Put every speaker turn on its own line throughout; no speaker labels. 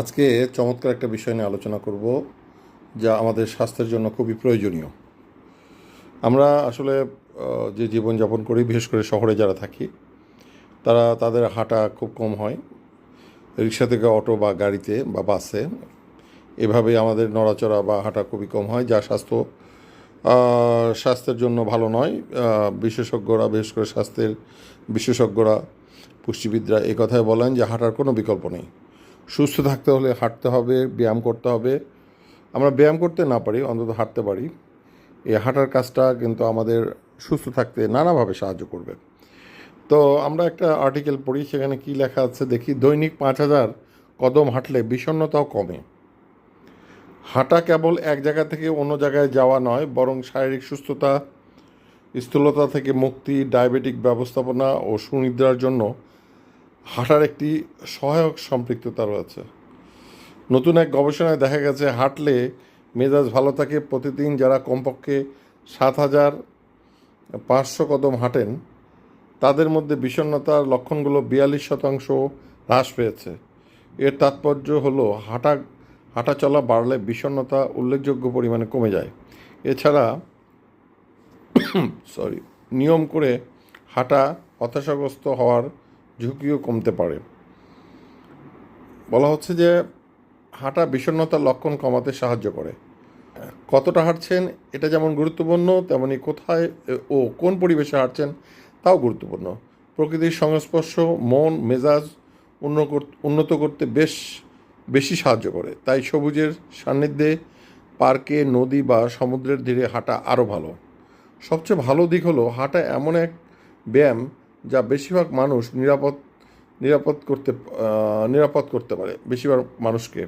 আজকে চমৎকার একটা বিষয় নিয়ে আলোচনা করব যা আমাদের স্বাস্থ্যের জন্য খুবই প্রয়োজনীয়। আমরা আসলে যে জীবনযাপন করি, বিশেষ করে শহরে যারা থাকি, তারা, তাদের হাঁটা খুব কম হয়। রিক্সা থেকে অটো বা গাড়িতে বা বাসে এভাবে আমাদের নড়াচড়া বা হাঁটা খুবই কম হয়, যা স্বাস্থ্য স্বাস্থ্যের জন্য ভালো নয়। বিশেষজ্ঞরা, বিশেষ করে স্বাস্থ্যের বিশেষজ্ঞরা পুষ্টিবিদরা কথাই বলেন যে হাঁটার কোনো বিকল্প নেই। সুস্থ থাকতে হলে হাঁটতে হবে, ব্যায়াম করতে হবে। আমরা ব্যায়াম করতে না পারি, অন্তত হাঁটতে পারি। এই হাঁটার কাজটা কিন্তু আমাদের সুস্থ থাকতে নানাভাবে সাহায্য করবে। তো আমরা একটা আর্টিকেল পড়ি, সেখানে কি লেখা আছে দেখি, দৈনিক পাঁচ হাজার কদম হাঁটলে বিষণ্ণতাও কমে। হাঁটা কেবল এক জায়গা থেকে অন্য জায়গায় যাওয়া নয়, বরং শারীরিক সুস্থতা স্থূলতা থেকে মুক্তি, ডায়াবেটিক ব্যবস্থাপনা ও সুনিদ্রার জন্য হাঁটার একটি সহায়ক সম্পৃক্ততা রয়েছে। নতুন এক গবেষণায় দেখা গেছে, হাঁটলে মেজাজ ভালো থাকে। প্রতিদিন যারা কমপক্ষে সাত হাজার পাঁচশো কদম হাঁটেন, তাদের মধ্যে বিষণ্ণতার লক্ষণগুলো বিয়াল্লিশ শতাংশ হ্রাস পেয়েছে। এর তাৎপর্য হলো, হাঁটা হাঁটা চলা বাড়লে বিষণ্ণতা উল্লেখযোগ্য পরিমাণে কমে যায়। এছাড়া সরি নিয়ম করে হাঁটা হতাশাগ্রস্ত হওয়ার ঝুঁকিও কমতে পারে। বলা হচ্ছে যে হাঁটা বিষণ্ণতার লক্ষণ কমাতে সাহায্য করে। কতটা হাঁটছেন এটা যেমন গুরুত্বপূর্ণ, তেমনি কোথায় ও কোন পরিবেশে হাঁটছেন তাও গুরুত্বপূর্ণ। প্রকৃতির সংস্পর্শ, মন, মেজাজ উন্নত করতে বেশ বেশি সাহায্য করে। তাই সবুজের সান্নিধ্যে পার্কে, নদী বা সমুদ্রের ধীরে হাঁটা আরও ভালো। সবচেয়ে ভালো দিক হলো হাঁটা এমন এক ব্যায়াম যা বেশিরভাগ মানুষ নিরাপদ নিরাপদ করতে নিরাপদ করতে পারে বেশিরভাগ মানুষকে।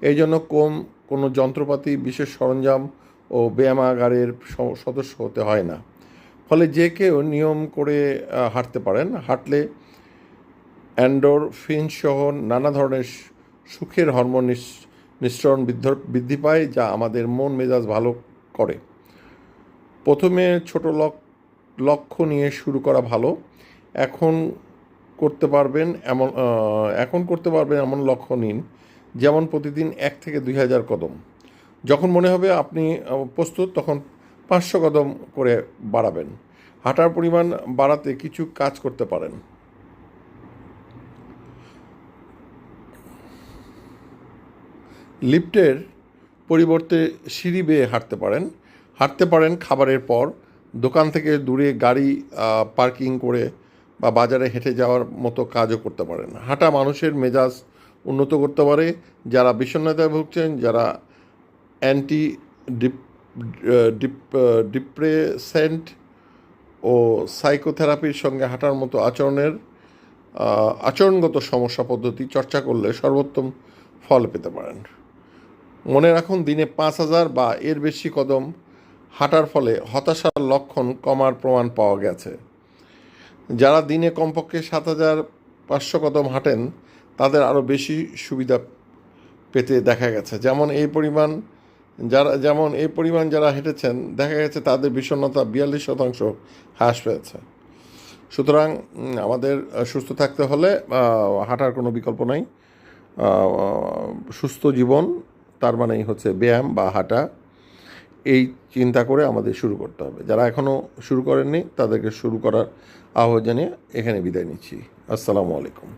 এই জন্য কম কোনো যন্ত্রপাতি, বিশেষ সরঞ্জাম ও ব্যায়ামাগারের সদস্য হতে হয় না। ফলে যে কেউ নিয়ম করে হাঁটতে পারেন। হাঁটলে অ্যান্ডোরফিন সহ নানা ধরনের সুখের হরমোন নিস- নিঃসরণ বৃদ্ধি পায়, যা আমাদের মন মেজাজ ভালো করে। প্রথমে ছোট লক, লক্ষ্য নিয়ে শুরু করা ভালো। এখন করতে পারবেন এমন এখন করতে পারবেন এমন লক্ষ্য নিন, যেমন প্রতিদিন এক থেকে দুই হাজার কদম। যখন মনে হবে আপনি প্রস্তুত, তখন পাঁচশো কদম করে বাড়াবেন। হাঁটার পরিমাণ বাড়াতে কিছু কাজ করতে পারেন। লিফটের পরিবর্তে সিঁড়ি বেয়ে হাঁটতে পারেন। হাঁটতে পারেন খাবারের পর। দোকান থেকে দূরে গাড়ি পার্কিং করে বা বাজারে হেঁটে যাওয়ার মতো কাজও করতে পারেন। হাঁটা মানুষের মেজাজ উন্নত করতে পারে। যারা বিষণ্ণতায় ভুগছেন, যারা অ্যান্টি ডিপ ডিপ ডিপ্রেসেন্ট ও সাইকোথেরাপির সঙ্গে হাঁটার মতো আচরণের আচরণগত সমস্যা পদ্ধতি চর্চা করলে সর্বোত্তম ফল পেতে পারেন। মনে রাখুন, দিনে পাঁচ হাজার বা এর বেশি কদম হাঁটার ফলে হতাশার লক্ষণ কমার প্রমাণ পাওয়া গেছে। যারা দিনে কমপক্ষে সাত হাজার পাঁচশো কদম হাঁটেন, তাদের আরও বেশি সুবিধা পেতে দেখা গেছে। যেমন এই পরিমাণ যারা, যেমন এই পরিমাণ যারা হেঁটেছেন, দেখা গেছে তাদের বিষণ্ণতা বিয়াল্লিশ শতাংশ হ্রাস পেয়েছে। সুতরাং আমাদের সুস্থ থাকতে হলে হাঁটার কোনো বিকল্প নাই। সুস্থ জীবন, তার মানেই হচ্ছে ব্যায়াম বা হাঁটা। এই চিন্তা করে আমাদের শুরু করতে হবে। যারা এখনও শুরু করেননি, তাদেরকে শুরু করার আহ্বান জানিয়ে এখানে বিদায় নিচ্ছি। আসসালামু আলাইকুম।